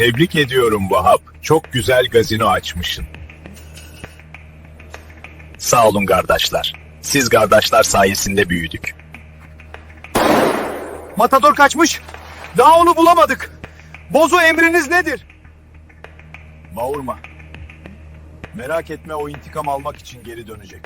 Tebrik ediyorum Vahap. Çok güzel gazino açmışsın. Sağ olun kardeşler. Siz kardeşler sayesinde büyüdük. Matador kaçmış. Daha onu bulamadık. Bozo emriniz nedir? Bağırma. Merak etme o intikam almak için geri dönecek.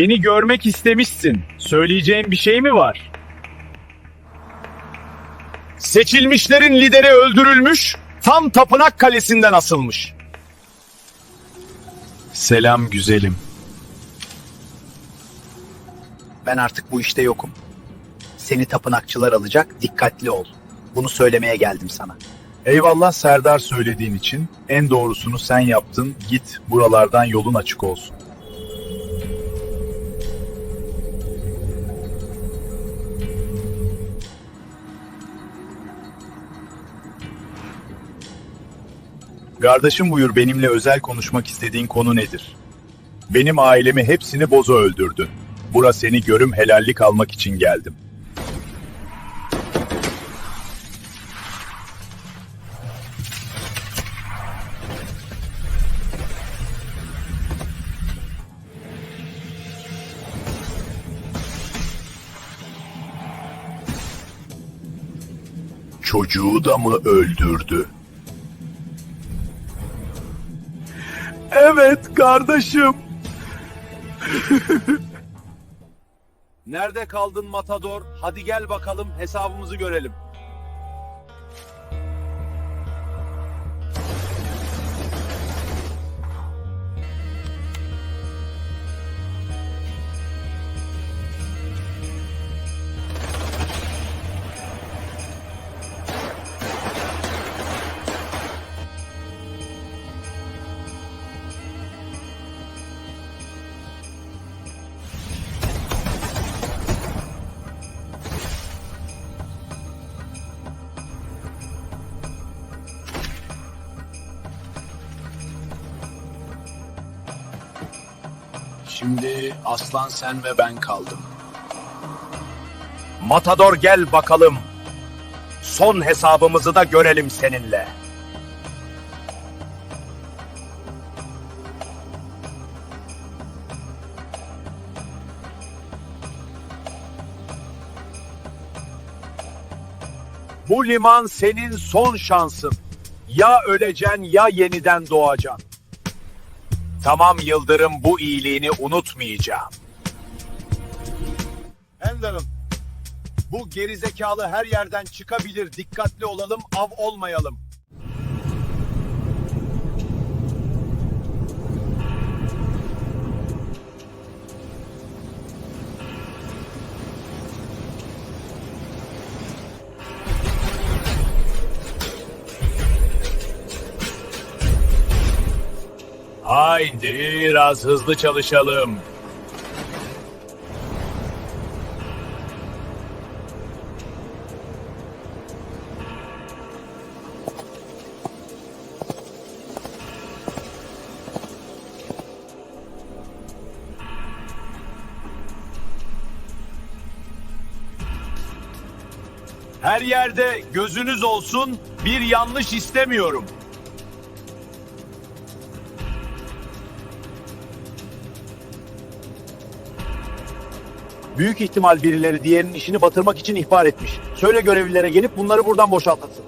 Beni görmek istemişsin. Söyleyeceğin bir şey mi var? Seçilmişlerin lideri öldürülmüş, tam tapınak kalesinden asılmış. Selam güzelim. Ben artık bu işte yokum. Seni tapınakçılar alacak, dikkatli ol. Bunu söylemeye geldim sana. Eyvallah Serdar söylediğin için. En doğrusunu sen yaptın. Git buralardan yolun açık olsun. Kardeşim buyur benimle özel konuşmak istediğin konu nedir? Benim ailemi hepsini boza öldürdü. Bura seni görüm helallik almak için geldim. Çocuğu da mı öldürdü? Evet kardeşim. Nerede kaldın Matador? Hadi gel bakalım hesabımızı görelim. Şimdi aslan sen ve ben kaldım. Matador gel bakalım. Son hesabımızı da görelim seninle. Bu liman senin son şansın. Ya öleceksin ya yeniden doğacaksın. Tamam Yıldırım bu iyiliğini unutmayacağım. Ender'ım bu gerizekalı her yerden çıkabilir. Dikkatli olalım, av olmayalım. Biraz hızlı çalışalım. Her yerde gözünüz olsun, bir yanlış istemiyorum. Büyük ihtimal birileri diğerinin işini batırmak için ihbar etmiş. Söyle görevlilere gelip bunları buradan boşaltırsın.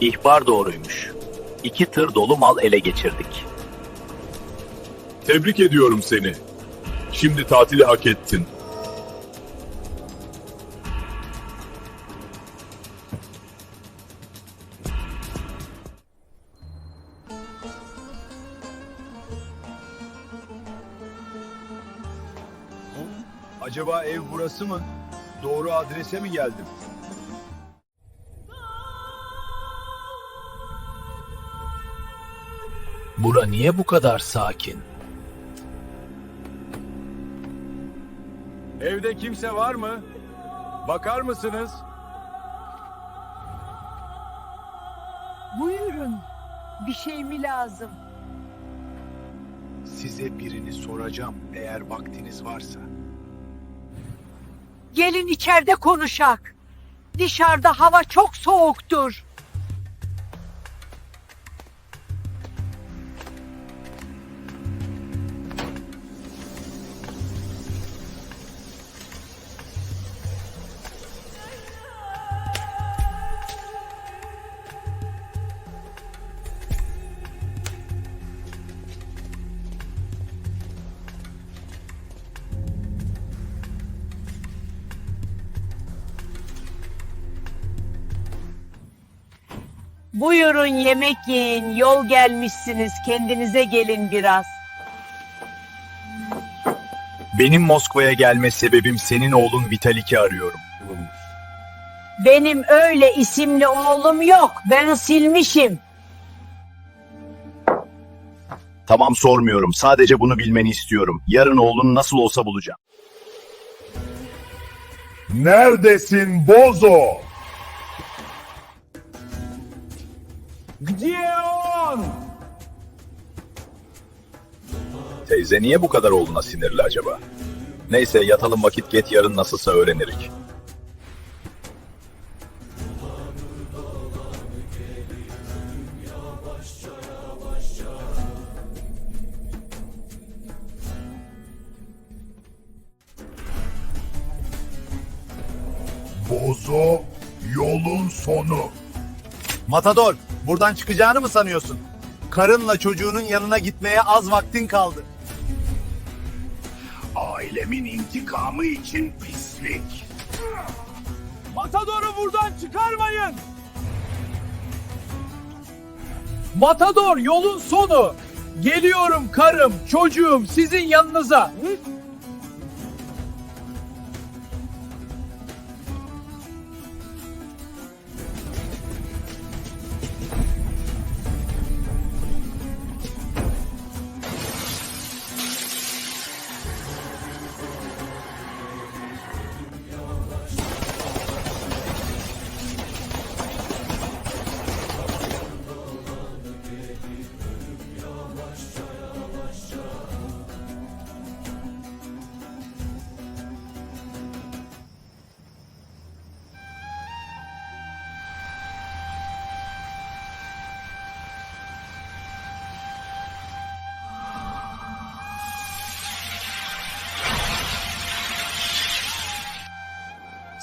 İhbar doğruymuş. İki tır dolu mal ele geçirdik. Tebrik ediyorum seni. Şimdi tatili hak ettin. Acaba ev burası mı? Doğru adrese mi geldim? Bura niye bu kadar sakin? Evde kimse var mı? Bakar mısınız? Buyurun. Bir şey mi lazım? Size birini soracağım eğer vaktiniz varsa. Gelin içeride konuşak. Dışarıda hava çok soğuktur. Buyurun yemek yiyin. Yol gelmişsiniz. Kendinize gelin biraz. Benim Moskova'ya gelme sebebim senin oğlun Vitalik'i arıyorum. Benim öyle isimli oğlum yok. Ben silmişim. Tamam sormuyorum. Sadece bunu bilmeni istiyorum. Yarın oğlunu nasıl olsa bulacağım. Neredesin Bozo? Gideon! Teyze niye bu kadar oğluna sinirli acaba? Neyse yatalım vakit get yarın nasılsa öğrenirik. Bozo yolun sonu. Matador, buradan çıkacağını mı sanıyorsun? Karınla çocuğunun yanına gitmeye az vaktin kaldı. Ailemin intikamı için pislik. Matador'u buradan çıkarmayın! Matador yolun sonu! Geliyorum karım, çocuğum sizin yanınıza.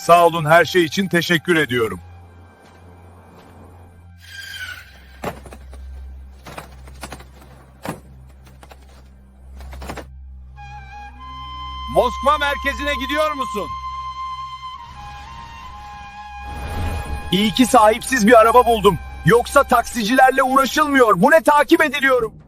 Sağ olun her şey için teşekkür ediyorum. Moskva merkezine gidiyor musun? İyi ki sahipsiz bir araba buldum. Yoksa taksicilerle uğraşılmıyor. Bu ne takip ediliyorum.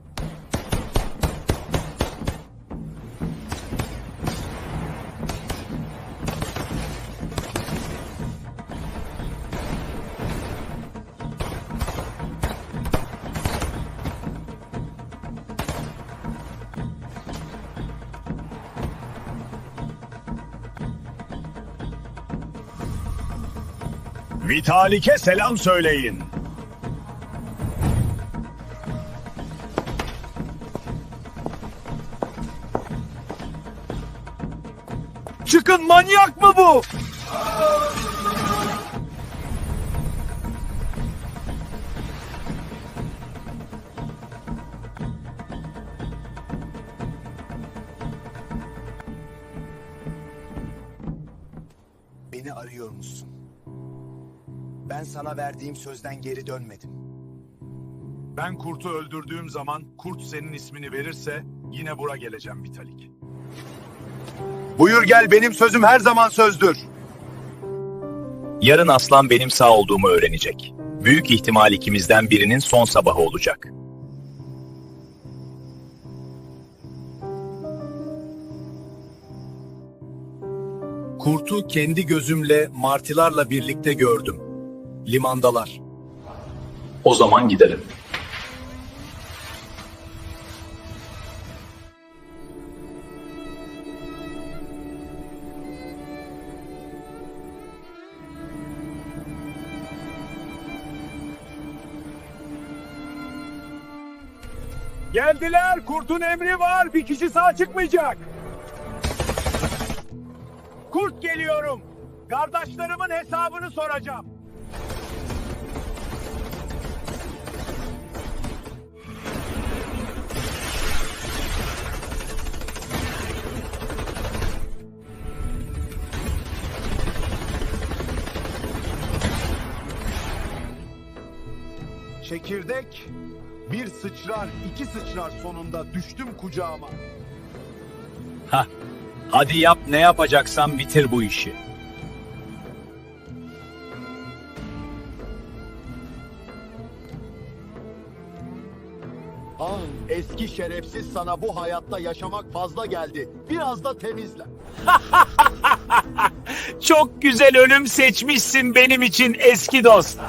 Vitalik'e selam söyleyin. Çıkın manyak mı bu? Sana verdiğim sözden geri dönmedim. Ben kurtu öldürdüğüm zaman kurt senin ismini verirse yine bura geleceğim Vitalik. Buyur gel benim sözüm her zaman sözdür. Yarın aslan benim sağ olduğumu öğrenecek. Büyük ihtimal ikimizden birinin son sabahı olacak. Kurtu kendi gözümle martılarla birlikte gördüm. Limandalar. O zaman gidelim. Geldiler. Kurtun emri var. Bir kişi sağ çıkmayacak. Kurt geliyorum. Kardeşlerimin hesabını soracağım. Çekirdek bir sıçrar, iki sıçrar sonunda düştüm kucağıma. Hadi yap ne yapacaksan bitir bu işi. Ah eski şerefsiz sana bu hayatta yaşamak fazla geldi. Biraz da temizle. Çok güzel ölüm seçmişsin benim için eski dost.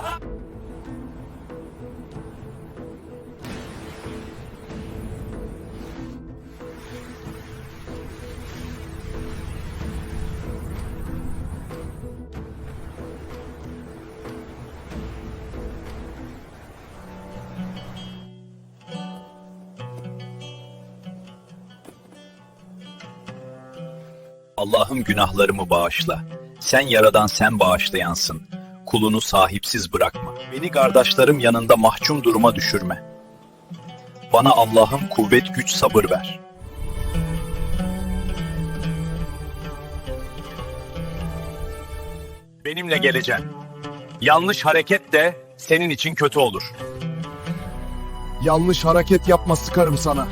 Allah'ım günahlarımı bağışla. Sen yaradan sen bağışlayansın. Kulunu sahipsiz bırakma. Beni kardeşlerim yanında mahkum duruma düşürme. Bana Allah'ım kuvvet güç sabır ver. Benimle geleceksin. Yanlış hareket de senin için kötü olur. Yanlış hareket yapma sıkarım sana.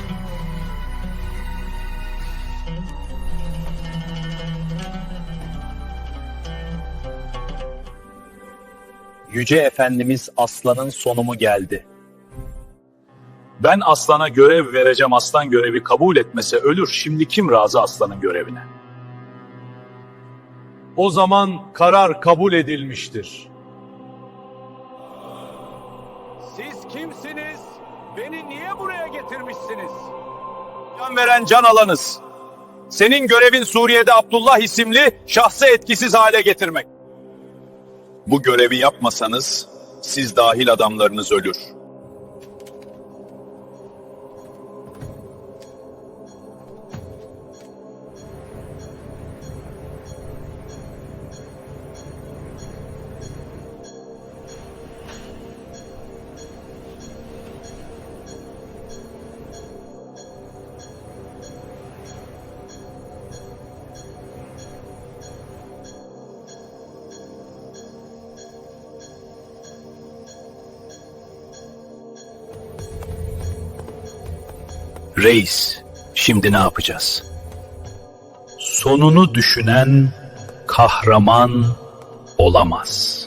Yüce Efendimiz aslanın sonumu geldi. Ben aslana görev vereceğim aslan görevi kabul etmese ölür. Şimdi kim razı aslanın görevine? O zaman karar kabul edilmiştir. Siz kimsiniz? Beni niye buraya getirmişsiniz? Can veren can alanız. Senin görevin Suriye'de Abdullah isimli şahsı etkisiz hale getirmek. Bu görevi yapmasanız siz dahil adamlarınız ölür. Reis, şimdi ne yapacağız? Sonunu düşünen kahraman olamaz.